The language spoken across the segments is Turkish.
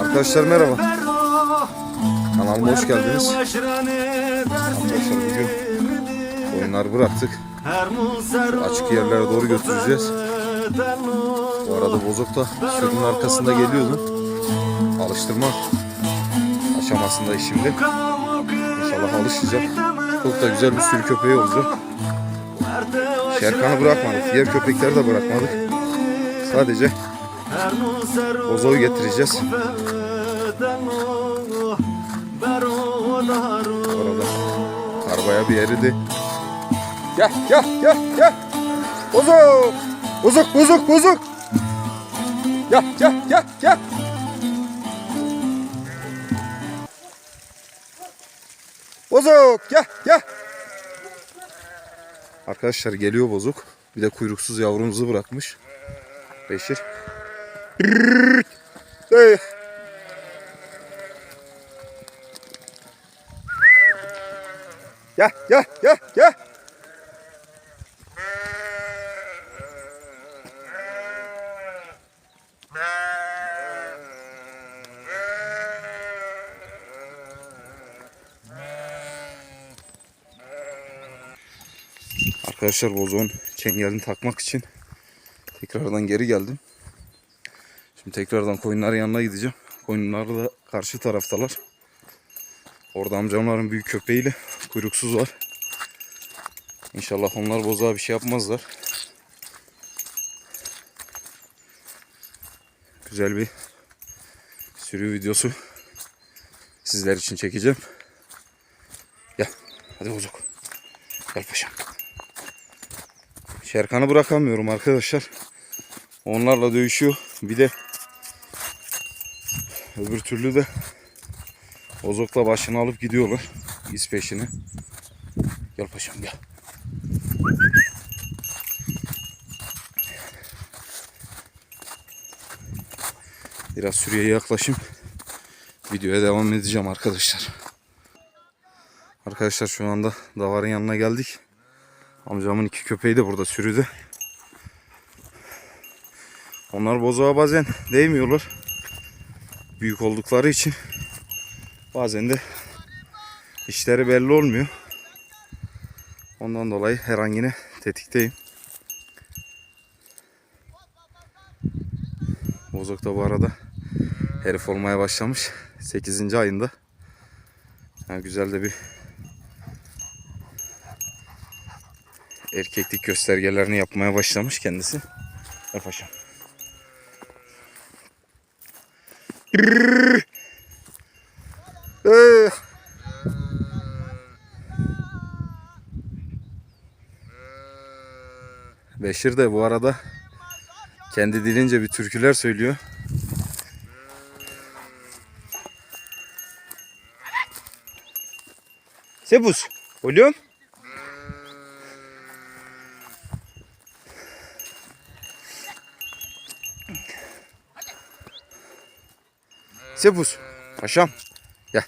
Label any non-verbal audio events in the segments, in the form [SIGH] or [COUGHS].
Arkadaşlar merhaba. Kanalıma hoş geldiniz. Arkadaşlar bugün oyunları bıraktık. Açık yerlere doğru götüreceğiz. Bu arada bozuk da sürünün arkasında geliyordu. Alıştırma aşamasındayız şimdi. İnşallah alışacak. Çok da güzel bir sürü köpeği olacak. Şerkan'ı bırakmadık. Diğer köpekleri de bırakmadık. Sadece Bozo'yu getireceğiz. Orada arabaya bir eridi. Gel gel gel gel. Bozuk. Bozuk bozuk bozuk. Gel gel gel gel. Bozuk gel gel. Arkadaşlar geliyor bozuk. Bir de kuyruksuz yavrumuzu bırakmış. Beşir. Gel gel gel gel. Arkadaşlar bozuğun çengelini takmak için tekrardan geri geldim. Şimdi tekrardan koyunların yanına gideceğim. Koyunlar da karşı taraftalar. Orada amcamların büyük köpeğiyle kuyruksuz var. İnşallah onlar bozuğa bir şey yapmazlar. Güzel bir sürü videosu sizler için çekeceğim. Gel. Hadi bozuk. Gel paşam. Şerkan'ı bırakamıyorum arkadaşlar. Onlarla dövüşüyor. Bir de öbür türlü de Bozok'la başını alıp gidiyorlar. İz peşine. Gel paşam gel. Biraz sürüye yaklaşayım. Videoya devam edeceğim arkadaşlar. Arkadaşlar şu anda davarın yanına geldik. Amcamın iki köpeği de burada sürüde. Onlar bozuğa bazen değmiyorlar. Büyük oldukları için bazen de işleri belli olmuyor. Ondan dolayı her an tetikteyim. Bozok da bu arada herif olmaya başlamış. 8. ayında. Yani güzel de bir erkeklik göstergelerini yapmaya başlamış kendisi. Ver paşam. Eh. Beşir de bu arada kendi dilince bir türküler söylüyor. Sebus, oğlum. Sebus, paşam. Gel.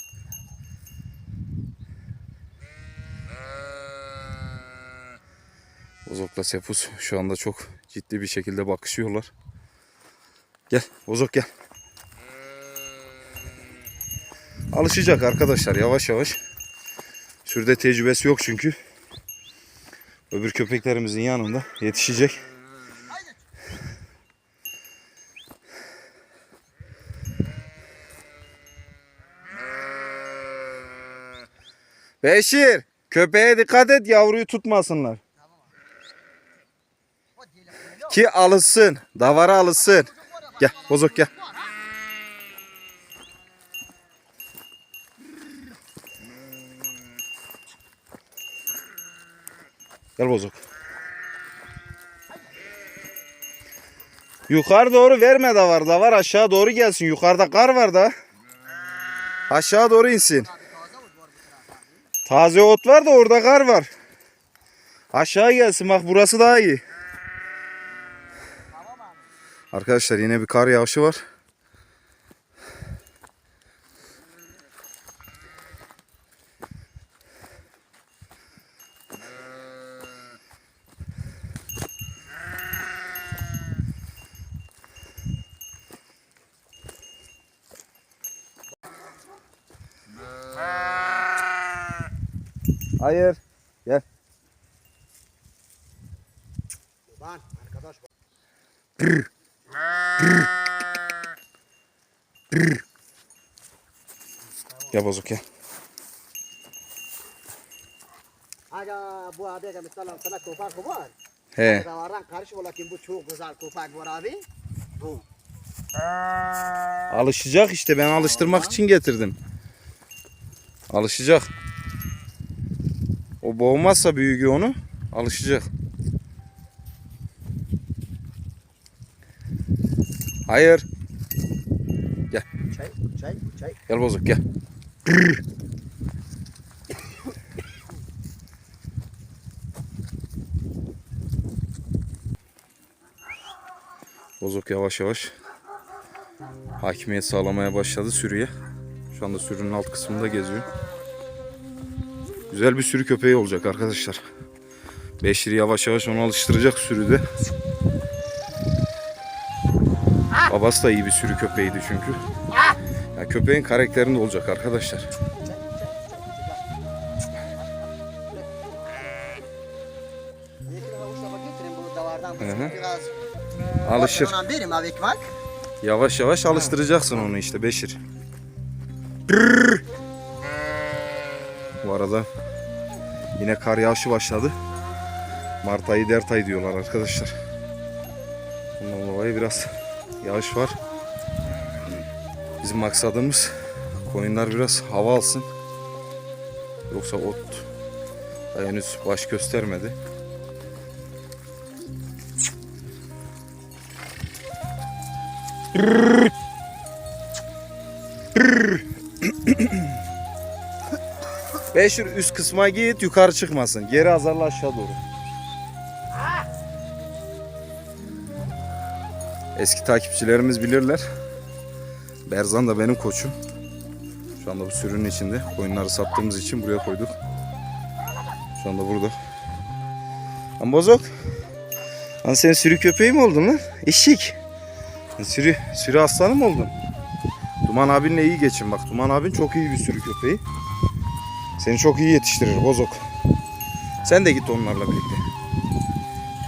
Bozok'la Sepus şu anda çok ciddi bir şekilde bakışıyorlar. Gel Bozok gel. Alışacak arkadaşlar yavaş yavaş. Sürde tecrübesi yok çünkü. Öbür köpeklerimizin yanında yetişecek. Beşir, köpeğe dikkat et yavruyu tutmasınlar. Ki alışsın, davara alışsın. Gel, bozuk gel. Gel bozuk. Yukarı doğru verme davar. Davar aşağı doğru gelsin. Yukarıda kar var da. Aşağı doğru insin. Taze ot var da orada kar var. Aşağı gelsin bak burası daha iyi. Arkadaşlar yine bir kar yağışı var. Hayır. Gel. Lan arkadaş bak. Gel bozuk gel. Aga bu abi aga mesela sana köpek var. He. Davardan karış lakin bu çok güzel köpek var abi. Bu. Alışacak işte ben alıştırmak için getirdim. Alışacak. O boğmazsa büyüğü onu alışacak. Hayır. Çay, çay, çay. Gel bozuk gel. Bozuk yavaş yavaş hakimiyet sağlamaya başladı sürüye. Şu anda sürünün alt kısmında geziyor. Güzel bir sürü köpeği olacak arkadaşlar. Beşir yavaş yavaş onu alıştıracak sürüde. Babası da iyi bir sürü köpeğiydi çünkü. Ya köpeğin karakterinde olacak arkadaşlar. Yekine avuçla bak getirin bu davardan. Hı hı. Biraz Alışır. Yavaş yavaş alıştıracaksın onu işte Beşir. Bu arada yine kar yağışı başladı. Mart ayı dert ayı diyorlar arkadaşlar. Bundan dolayı biraz yağış var. Bizim maksadımız koyunlar biraz hava alsın. Yoksa ot da henüz baş göstermedi. Beşir üst kısma git yukarı çıkmasın. Geri azarla aşağı doğru. Eski takipçilerimiz bilirler. Berzan da benim koçum. Şu anda bu sürünün içinde. Koyunları sattığımız için buraya koyduk. Şu anda burada. Lan bozok. Lan sen sürü köpeği mi oldun lan? Eşik. Sürü, sürü aslanı mı oldun? Duman abinle iyi geçin bak. Duman abin çok iyi bir sürü köpeği. Seni çok iyi yetiştirir bozok. Sen de git onlarla birlikte.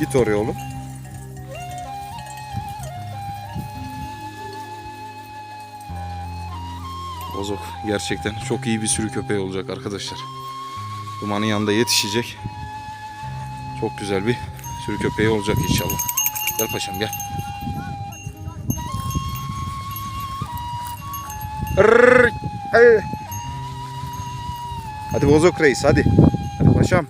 Git oraya oğlum. Gerçekten çok iyi bir sürü köpeği olacak arkadaşlar. Dumanın yanında yetişecek. Çok güzel bir sürü köpeği olacak inşallah. Gel paşam gel. Hadi bozok reis hadi. Hadi paşam.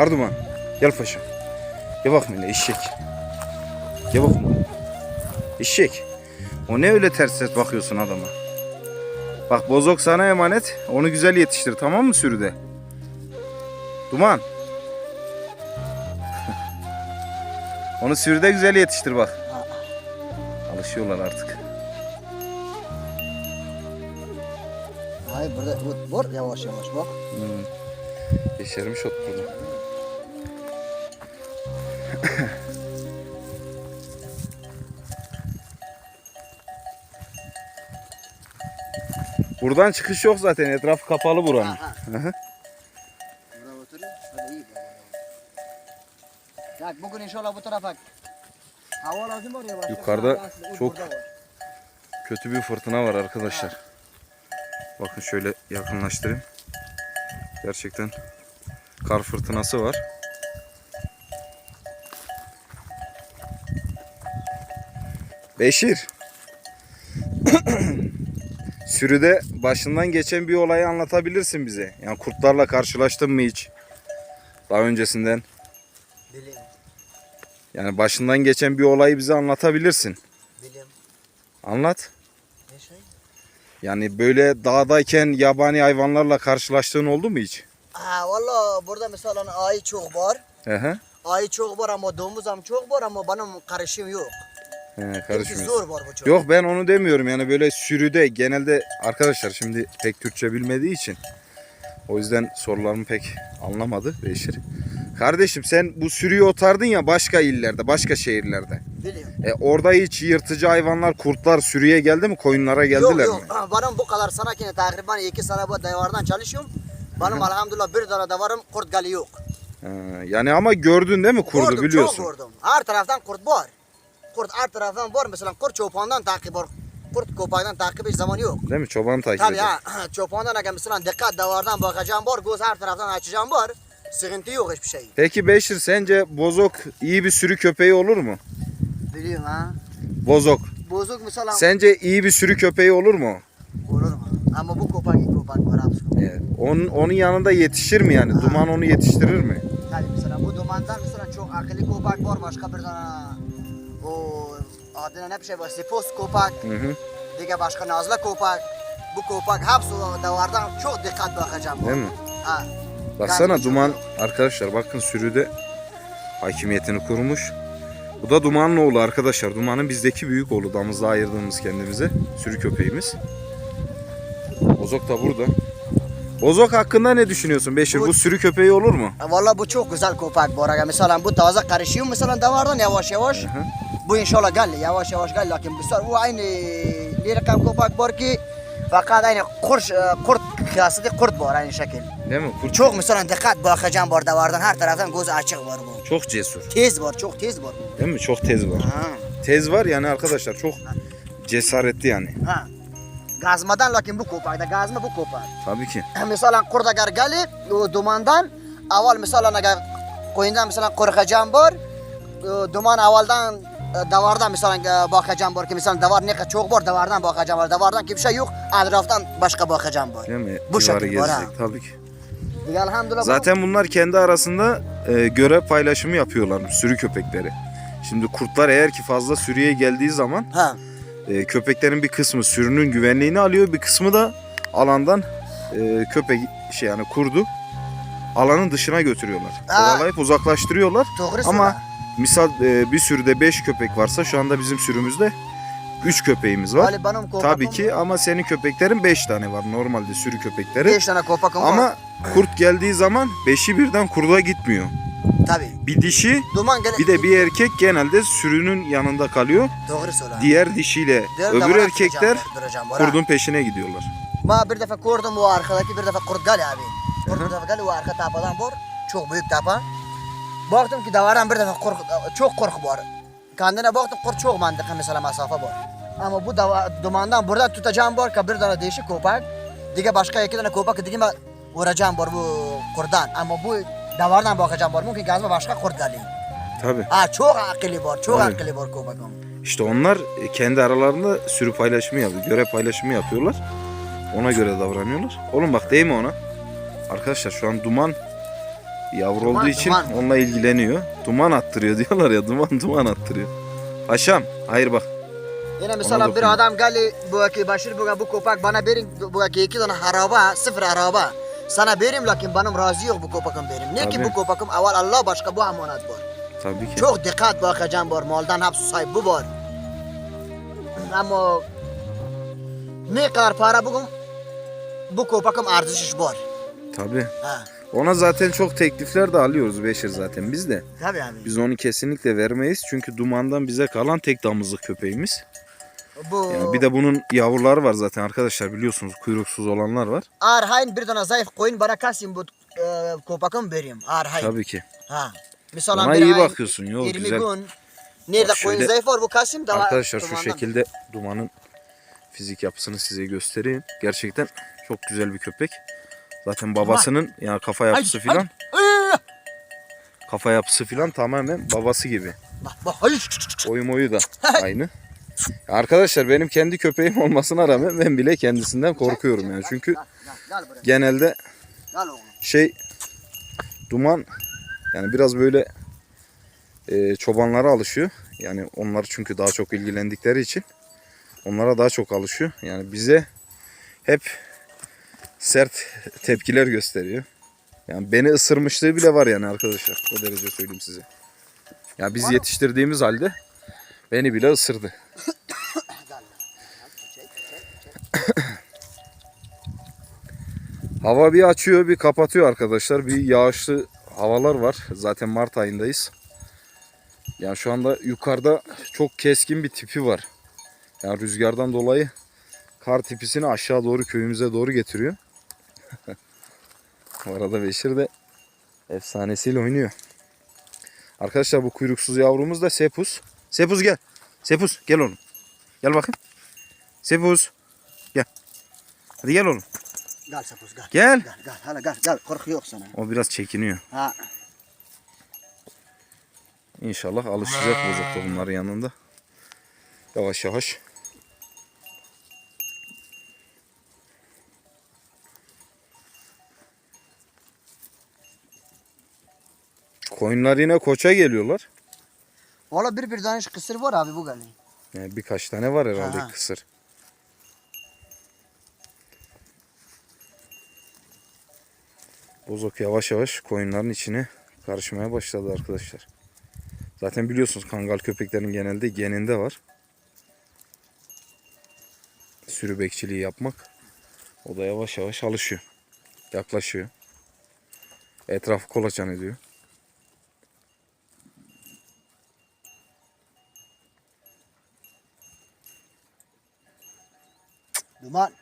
Kar duman. Gel paşam. Gel bakayım hele eşek. Gel bakayım. Eşek. O ne öyle ters ters bakıyorsun adama. Bak bozok sana emanet. Onu güzel yetiştir tamam mı sürüde? Duman. [LAUGHS] Onu sürüde güzel yetiştir bak. Alışıyorlar artık. Hayır burada vur yavaş yavaş bak. Hmm. Yeşermiş oturdu. Buradan çıkış yok zaten. Etraf kapalı buranın. Ha, Hı hı. Burada oturayım. Hadi iyi. Ya bugün inşallah bu tarafa hava lazım oraya başka. Yukarıda çok-. Kötü bir fırtına var arkadaşlar. Bakın şöyle yakınlaştırayım. Gerçekten kar fırtınası var. Beşir. [CLEARS THROAT] Sürüde başından geçen bir olayı anlatabilirsin bize. Yani kurtlarla karşılaştın mı hiç? Daha öncesinden. Bilim, Yani başından geçen bir olayı bize anlatabilirsin. bilim. Anlat. Ne şey? Yani böyle dağdayken yabani hayvanlarla karşılaştığın oldu mu hiç? Ha valla burada mesela ayı çok var. Hı hı. ayı çok var ama domuzam çok var ama benim karışım yok. He, zor var bu çok. Yok ben onu demiyorum yani böyle sürüde genelde arkadaşlar şimdi pek Türkçe bilmediği için o yüzden sorularımı pek anlamadı Beşir. Kardeşim sen bu sürüyü otardın ya başka illerde, başka şehirlerde. Biliyorum. E, orada hiç yırtıcı hayvanlar, kurtlar sürüye geldi mi? Koyunlara geldiler yok mi? yok. Benim bu kadar sana ki takriben iki sene bu davardan çalışıyorum. Benim elhamdülillah bir tane davarım kurt gali yok. Ha, yani ama gördün değil mi kurdu Gördüm, biliyorsun. Çok gördüm. Her taraftan kurt var. Kurt her taraftan var. Mesela kurt çobandan takip var. Kurt köpekten takip hiç zaman yok. Değil mi? Çoban takip Tabii ediyor. ha. Çobandan aga mesela dikkat davardan bakacağım var. Göz her taraftan açacağım var. Sıkıntı yok hiçbir şey. Peki Beşir sence bozok iyi bir sürü köpeği olur mu? Biliyorum ha. Bozok. Bozuk mesela Sence iyi bir sürü köpeği olur mu? olur mu? Ama bu köpek iyi köpek var abi. Evet. Onun, onun yanında yetişir mi yani? Duman onu yetiştirir mi? Yani mesela bu dumandan mesela çok akıllı köpek var. Başka bir tane o adına ne bir şey. Sipos hı. Diğer başka nazlı köpek. Bu köpek hepsi davardan çok dikkat bakacağım. Değil mi? Ha. Baksana duman arkadaşlar bakın sürüde hakimiyetini kurmuş. Bu da Duman'ın oğlu arkadaşlar. Duman'ın bizdeki büyük oğlu damızda ayırdığımız kendimize sürü köpeğimiz. Bozok da burada. Bozok hakkında ne düşünüyorsun Beşir? Bu- Bu sürü köpeği olur mu? Valla bu çok güzel köpek bu arada. Mesela bu taze karışıyor mesela davardan yavaş yavaş. Hı hı. Bu inşallah geldi yavaş yavaş geldi. Lakin bu sefer bu aynı lirakam köpek var ki fakat aynı kurt, kurt kıyasıda kurt var aynı şekil. Değil mi? Kurt Çok mesela dikkat bakacağım var davardan her taraftan göz açık var bu. çok cesur. Tez var çok tez var. Değil mi? Çok tez var. Ha. Tez var yani arkadaşlar çok cesaretli yani. ha. Gazmadan lakin bu köpekte gazma bu köpek. Tabii ki. mesela kurt agar gelip o dumandan avval mesela agar koyundan mesela korkacağım var. o Duman avvaldan e, davardan mesela e, bakacağım var ki mesela davar ne kadar çok var davardan bakacağım var. Davardan ki bir şey yok. Etraftan başka bakacağım var. Değil mi? Bu Civarı şekil var ha. gezecek tabii ki. Elhamdülillah Zaten bunlar kendi arasında e, görev paylaşımı yapıyorlar sürü köpekleri. Şimdi kurtlar eğer ki fazla sürüye geldiği zaman ha. e, köpeklerin bir kısmı sürünün güvenliğini alıyor, bir kısmı da alandan e, köpek şey yani kurdu alanın dışına götürüyorlar. Ha. Kovalayıp uzaklaştırıyorlar. Doğru Ama söyle. Misal e, bir sürüde 5 köpek varsa şu anda bizim sürümüzde 3 köpeğimiz var. Tabii ki ama senin köpeklerin 5 tane var normalde sürü köpekleri. Beş tane köpeğim var. Ama kurt geldiği zaman 5'i birden kurda gitmiyor. Tabii. Bir dişi Duman gele... bir de bir erkek genelde sürünün yanında kalıyor. Doğru söyle. Diğer dişiyle Diğer öbür erkekler duracağım, kurdun peşine gidiyorlar. Ma bir defa kurdum o arkadaki bir defa kurt gali abi. Kurt bir defa gali o arka tapadan var. Çok büyük tapa. Baktım ki davardan bir defa kork, çok korku var. Kendine baktım kurt çok mantıklı mesela mesafe var. Ama bu dava, dumandan burada tutacağım var ki bir tane değişik köpek. Dige başka iki tane köpek dige vuracağım var bu kurdan. Ama bu davardan bakacağım var. Mümkün gazma başka kurt gali. Tabii. Ha çok akıllı var. Çok Tabii. akıllı var köpeğim. İşte onlar kendi aralarında sürü paylaşımı yapıyor. Görev paylaşımı yapıyorlar. Ona göre davranıyorlar. Oğlum bak değil mi ona? Arkadaşlar şu an duman yavru Duman, olduğu için duman. onunla ilgileniyor. Duman attırıyor diyorlar ya. Duman duman attırıyor. Paşam hayır bak. Yine mesela bir adam geldi bu ki Başır bu bu köpek bana verin bu ki iki tane araba sıfır araba. Sana verim lakin benim razı yok bu köpeğim verim. Ne ki bu köpeğim evvel Allah başka bu amanat var. Tabii ki. Çok dikkat bakacağım var maldan hepsi sahip bu var. Ama ne kadar para bugün bu köpeğim artışı var. Tabii. Ha. Ona zaten çok teklifler de alıyoruz Beşir zaten biz de. Tabii abi. Biz onu kesinlikle vermeyiz. Çünkü dumandan bize kalan tek damızlık köpeğimiz. Bu Yani bir de bunun yavruları var zaten arkadaşlar biliyorsunuz kuyruksuz olanlar var. Arhayn bir tane zayıf koyun bana kasayım bu e, köpeğim vereyim. Arhayn. Tabii ki. Ha. Mesela Ona iyi bakıyorsun. Yok 20 güzel. gün. Nerede Bak koyun şöyle- zayıf var bu Kasım da Arkadaşlar şu dumandan. şekilde dumanın fizik yapısını size göstereyim. Gerçekten çok güzel bir köpek. Zaten babasının yani kafa yapısı Ay, filan, ay. kafa yapısı filan tamamen babası gibi. Bak bak ay. Oyu moyu da [LAUGHS] aynı. Arkadaşlar benim kendi köpeğim olmasına rağmen ben bile kendisinden korkuyorum yani. Çünkü genelde şey duman yani biraz böyle e, çobanlara alışıyor. Yani onlar çünkü daha çok ilgilendikleri için onlara daha çok alışıyor. Yani bize hep sert tepkiler gösteriyor. Yani beni ısırmışlığı bile var yani arkadaşlar. O derece söyleyeyim size. Ya biz yetiştirdiğimiz halde beni bile ısırdı. [COUGHS] Hava bir açıyor bir kapatıyor arkadaşlar. Bir yağışlı havalar var. Zaten Mart ayındayız. Yani şu anda yukarıda çok keskin bir tipi var. Yani rüzgardan dolayı kar tipisini aşağı doğru köyümüze doğru getiriyor. [LAUGHS] Bu arada Beşir de efsanesiyle oynuyor. Arkadaşlar bu kuyruksuz yavrumuz da Sepus. Sepus gel. Sepus gel oğlum. Gel bakayım. Sepus. Gel. Hadi gel oğlum. Gel sapuz gel. Gel. Gel gel hala gel gel korku yok sana. O biraz çekiniyor. Ha. İnşallah alışacak bozuk da bunların yanında. Yavaş yavaş. Koyunlar yine koça geliyorlar. Valla bir bir tane kısır var abi bu geliyor. Yani birkaç tane var herhalde Aha. kısır. Bozok yavaş yavaş koyunların içine karışmaya başladı arkadaşlar. Zaten biliyorsunuz kangal köpeklerin genelde geninde var. Sürü bekçiliği yapmak. O da yavaş yavaş alışıyor. Yaklaşıyor. Etrafı kolaçan ediyor. دنبال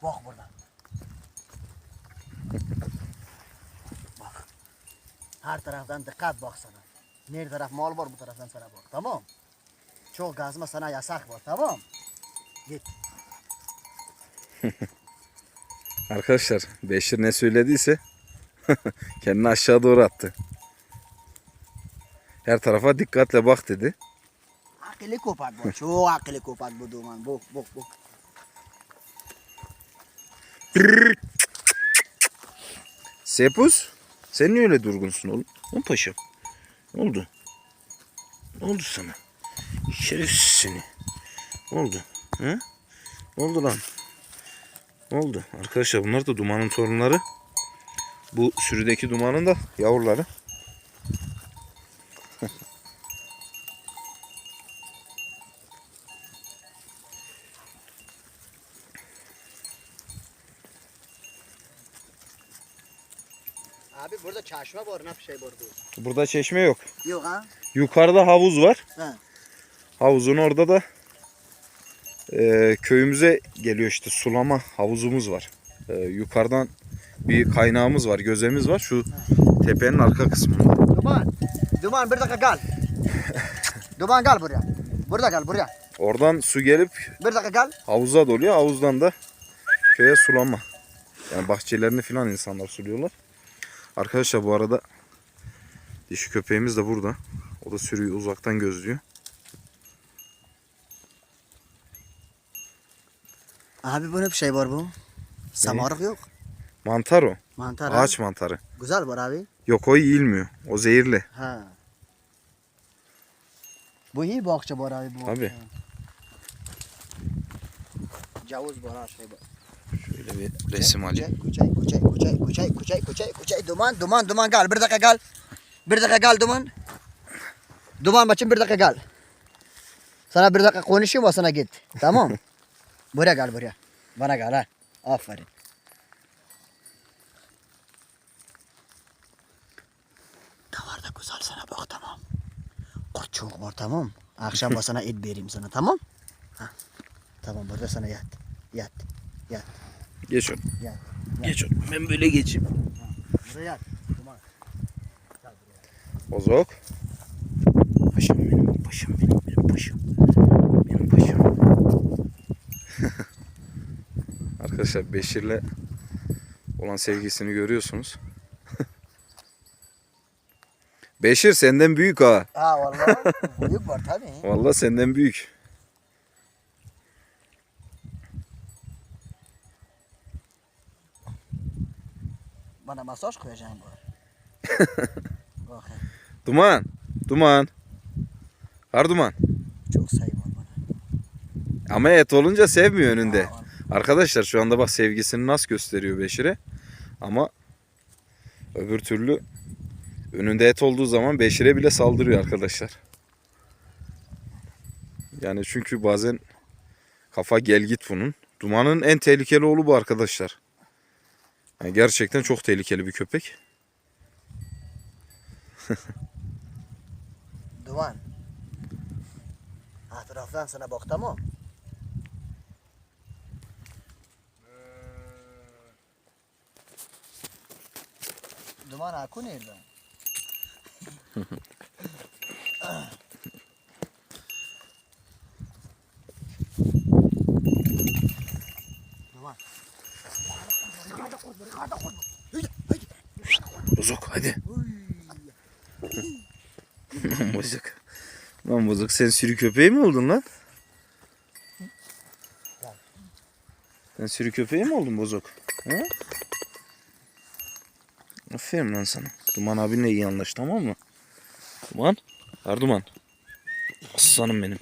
باق برده باق هر طرفتن دقت باق سنه نیر طرف مال بار بطرفتن سنه باق تمام چو گازمه سنه یسخ بار تمام Arkadaşlar Beşir ne söylediyse [LAUGHS] kendini aşağı doğru attı. Her tarafa dikkatle bak dedi. Akıllı kopat bu. Çok akıllı kopat bu duman. Bu bu bu. Sepus sen niye öyle durgunsun oğlum? Oğlum paşam. Ne oldu? Ne oldu sana? Şerefsiz seni. Ne oldu? He? Ne oldu lan? Oldu? Arkadaşlar bunlar da dumanın torunları. Bu sürüdeki dumanın da yavruları. [LAUGHS] Abi burada çeşme var ne bir şey var bu. Burada çeşme yok. Yok ha? Yukarıda havuz var. He. Havuzun orada da e, köyümüze geliyor işte sulama havuzumuz var. E, yukarıdan bir kaynağımız var, gözemiz var şu tepenin arka kısmında. Duman. Duman bir dakika gel. Duman gel buraya. Burada gel buraya. Oradan su gelip Bir dakika gel. havuza doluyor. Havuzdan da köye sulama. Yani bahçelerini filan insanlar suluyorlar. Arkadaşlar bu arada dişi köpeğimiz de burada. O da sürüyü uzaktan gözlüyor. Abi bu ne bir şey var bu? Samarık yok. Mantar o. Mantar? Ağaç mantarı. Güzel var abi. Yok o yiyilmiyor. O zehirli. Ha. Bu iyi bahçe var abi bu. Tabii. Cavuz var şey var. Şöyle bir resim alayım. Kucay, kucay, kucay, kucay, kucay, kucay, kucay. Duman, duman, duman gel. Bir dakika gel. Bir dakika gel duman. Duman maçım bir dakika gel. Sana bir dakika konuşayım o sana git. Tamam. [LAUGHS] buraya gel buraya. Bana gel ha. Aferin. Davar da güzel sana bak tamam. Kurt çok var tamam. Akşam da sana et vereyim sana tamam. Ha. Tamam burada sana yat. Yat. Yat. Geç oğlum. Yat. Geç oğlum. Ben böyle geçeyim. Burada yat. Duman. Bozok. Paşam benim, paşam benim, benim paşam. Benim paşam. Arkadaşlar Beşir'le olan sevgisini görüyorsunuz. [LAUGHS] Beşir senden büyük ha. Ha vallahi büyük var tabii. [LAUGHS] Vallahi senden büyük. Bana masaj koyacağım bu. [LAUGHS] Duman. Duman. Kar duman. Çok sayı var bana. Ama et olunca sevmiyor önünde. Arkadaşlar şu anda bak sevgisini nasıl gösteriyor Beşir'e. Ama öbür türlü önünde et olduğu zaman Beşir'e bile saldırıyor arkadaşlar. Yani çünkü bazen kafa gel git bunun. Dumanın en tehlikeli oğlu bu arkadaşlar. Yani gerçekten çok tehlikeli bir köpek. Duman. Etraftan sana bak tamam. Duman aku nerede? Bozuk hadi. [LAUGHS] Bozuk. Lan bozuk sen sürü köpeği mi oldun lan? Sen sürü köpeği mi oldun bozuk? Ha? Aferin lan sana. Duman abinle iyi anlaş tamam mı? Duman. Ver Duman. Aslanım benim.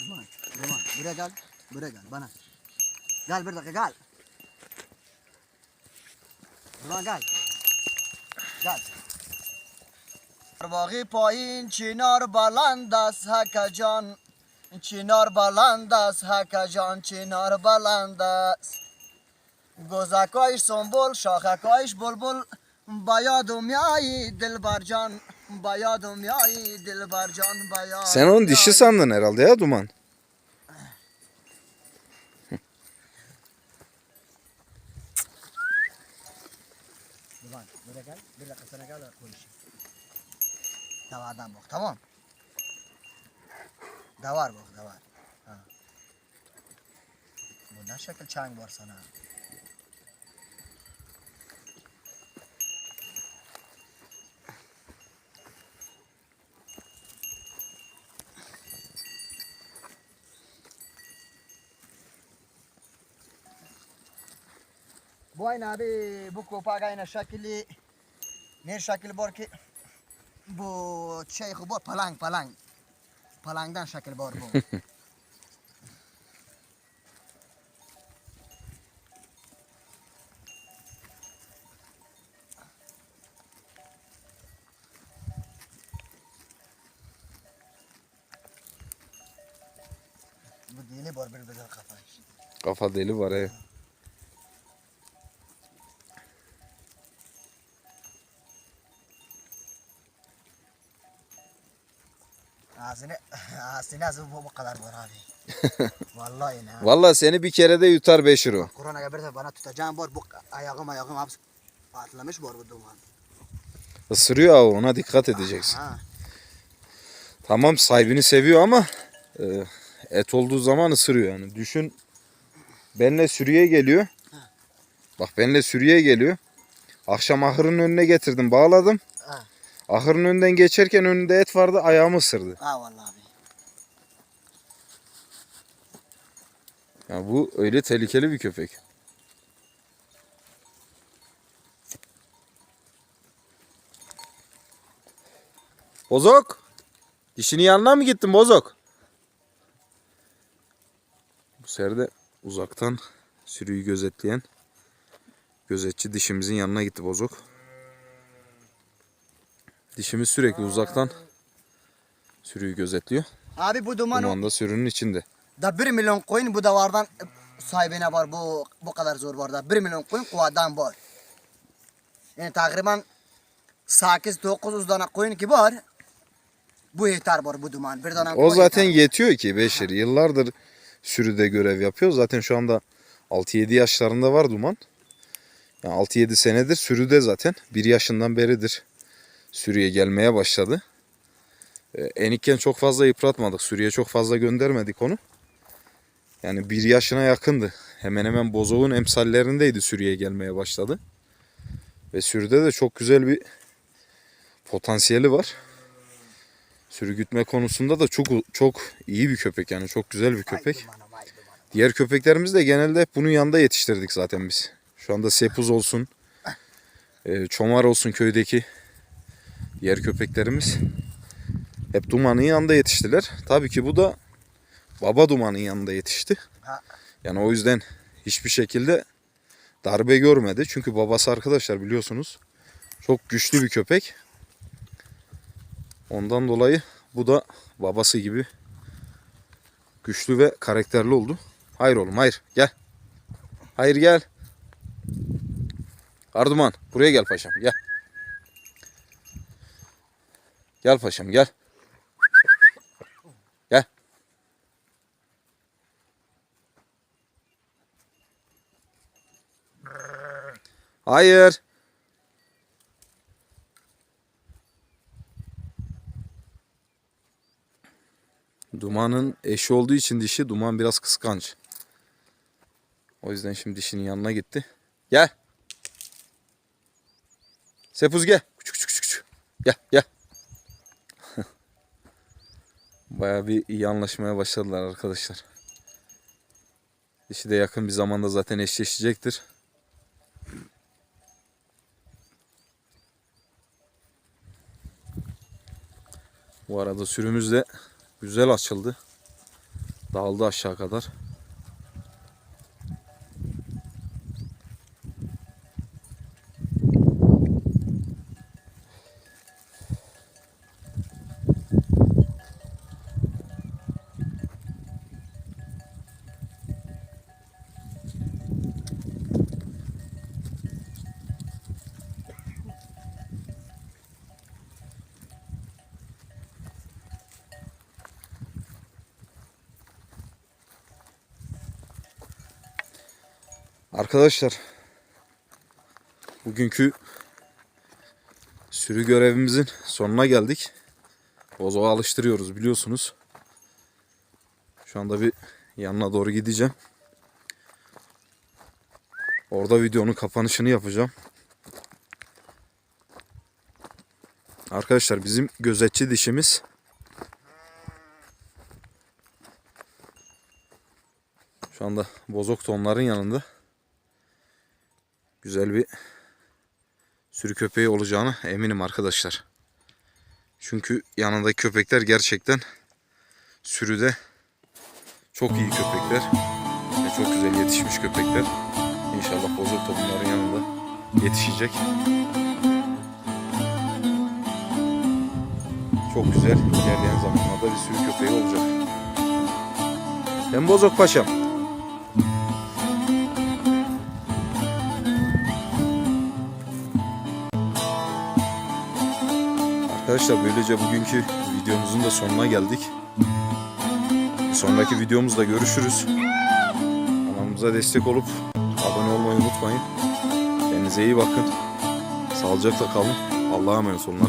Duman, Duman, buraya gel. Buraya gel bana. Gel bir dakika gel. Duman gel. Gel. Bağı payın çınar balandas hakacan. Çınar balandas hakacan çınar balandas. Gozakayış sombol şakakayış bulbul. Bayadum yayi dilbarcan. Bayadum yayi dilbarcan bayadum Sen onun dişi sandın herhalde ya Duman. Duman buraya gel. Bir dakika sana gel konuşayım. Davardan bak tamam. Davar bak davar. Ha. Bu ne şekil çang var sana? Bu aynı abi bu kopak aynı şekli ne şekil var ki bu şey bu palang palang palangdan şekil var bu. [LAUGHS] bu dili var bir güzel kafa. Kafa deli var he. Ağzını [LAUGHS] ağzını ağzı bu, kadar var abi. [LAUGHS] Vallahi ne. Vallahi seni bir kere de yutar Beşir o. Kur'an'a gelirse bana tutacağım var bu ayağım ayağım hepsi patlamış var bu duman. Isırıyor abi ona dikkat edeceksin. Ha. Tamam sahibini seviyor ama e, et olduğu zaman ısırıyor yani. Düşün benle sürüye geliyor. Bak benle sürüye geliyor. Akşam ahırın önüne getirdim bağladım. Ahırın önünden geçerken önünde et vardı ayağımı ısırdı. Ha vallahi abi. Ya bu öyle tehlikeli bir köpek. Bozok. Dişini yanına mı gittin Bozok? Bu sefer de uzaktan sürüyü gözetleyen gözetçi dişimizin yanına gitti Bozok. Dişimiz sürekli uzaktan sürüyü gözetliyor. Abi bu duman Duman da sürünün içinde. da 1 milyon koyun bu davardan sahibine var bu bu kadar zor var da 1 milyon koyun kuvadan var. Yani takriben 8-9 tane koyun ki var. Bu yeter var bu duman. Bir tane O zaten yeter. yetiyor ki Beşir. Yıllardır sürüde görev yapıyor. Zaten şu anda 6-7 yaşlarında var Duman. Yani 6-7 senedir sürüde zaten. 1 yaşından beridir sürüye gelmeye başladı. Ee, Enikken çok fazla yıpratmadık. Sürüye çok fazla göndermedik onu. Yani 1 yaşına yakındı. Hemen hemen bozoğun emsallerindeydi sürüye gelmeye başladı. Ve sürüde de çok güzel bir potansiyeli var. Sürü gütme konusunda da çok çok iyi bir köpek yani çok güzel bir köpek. Diğer köpeklerimiz de genelde bunun yanında yetiştirdik zaten biz. Şu anda sepuz olsun. e, çomar olsun köydeki yer köpeklerimiz hep dumanın yanında yetiştiler. Tabii ki bu da baba dumanın yanında yetişti. Yani o yüzden hiçbir şekilde darbe görmedi. Çünkü babası arkadaşlar biliyorsunuz çok güçlü bir köpek. Ondan dolayı bu da babası gibi güçlü ve karakterli oldu. Hayır oğlum hayır gel. Hayır gel. Arduman buraya gel paşam gel. Gel paşam gel. Gel. Hayır. Dumanın eşi olduğu için dişi Duman biraz kıskanç. O yüzden şimdi dişinin yanına gitti. Gel. Sepuz gel. Küçük küçük. Gel gel. Baya bir iyi anlaşmaya başladılar arkadaşlar. Dişi de yakın bir zamanda zaten eşleşecektir. Bu arada sürümüz de güzel açıldı. Dağıldı aşağı kadar. Arkadaşlar bugünkü sürü görevimizin sonuna geldik. Bozoğa alıştırıyoruz biliyorsunuz. Şu anda bir yanına doğru gideceğim. Orada videonun kapanışını yapacağım. Arkadaşlar bizim gözetçi dişimiz şu anda bozok tonların yanında güzel bir sürü köpeği olacağını eminim arkadaşlar. Çünkü yanındaki köpekler gerçekten sürüde çok iyi köpekler. Ve çok güzel yetişmiş köpekler. İnşallah bozok da bunların yanında yetişecek. Çok güzel ilerleyen zamanlarda bir sürü köpeği olacak. Ben bozok paşam. Arkadaşlar böylece bugünkü videomuzun da sonuna geldik. Sonraki videomuzda görüşürüz. Kanalımıza destek olup abone olmayı unutmayın. Kendinize iyi bakın. Sağlıcakla kalın. Allah'a emanet olun.